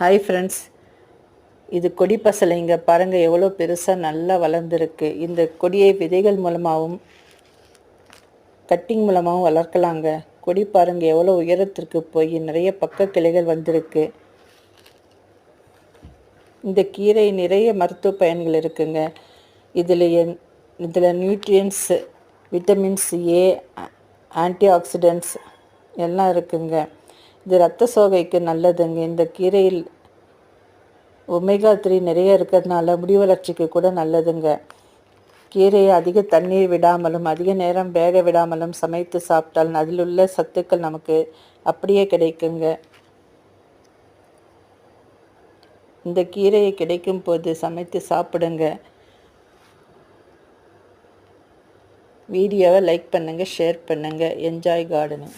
Hi friends இது கொடி பசலைங்க பாருங்கள் எவ்வளோ பெருசாக நல்லா வளர்ந்துருக்கு. இந்த கொடியை விதைகள் மூலமாகவும் கட்டிங் மூலமாகவும் வளர்க்கலாங்க. கொடி பாருங்கள் எவ்வளோ உயரத்திற்கு போய் நிறைய பக்க கிளைகள் வந்திருக்கு. இந்த கீரை நிறைய மருத்துவ பயன்கள் இருக்குங்க. இதில் என் இதில் nutrients vitamins A antioxidants எல்லாம் இருக்குங்க. இது ரத்த சோகைக்கு நல்லதுங்க. இந்த கீரையில் ஒமேகா த்ரீ நிறைய இருக்கிறதுனால முடி வளர்ச்சிக்கு கூட நல்லதுங்க. கீரையை அதிக தண்ணீர் விடாமலும் அதிக நேரம் வேக விடாமலும் சமைத்து சாப்பிட்டால் அதில் உள்ள சத்துக்கள் நமக்கு அப்படியே கிடைக்குங்க. இந்த கீரையை கிடைக்கும் போது சமைத்து சாப்பிடுங்க. வீடியோவை லைக் பண்ணுங்கள் ஷேர் பண்ணுங்கள் என்ஜாய் கார்டனிங்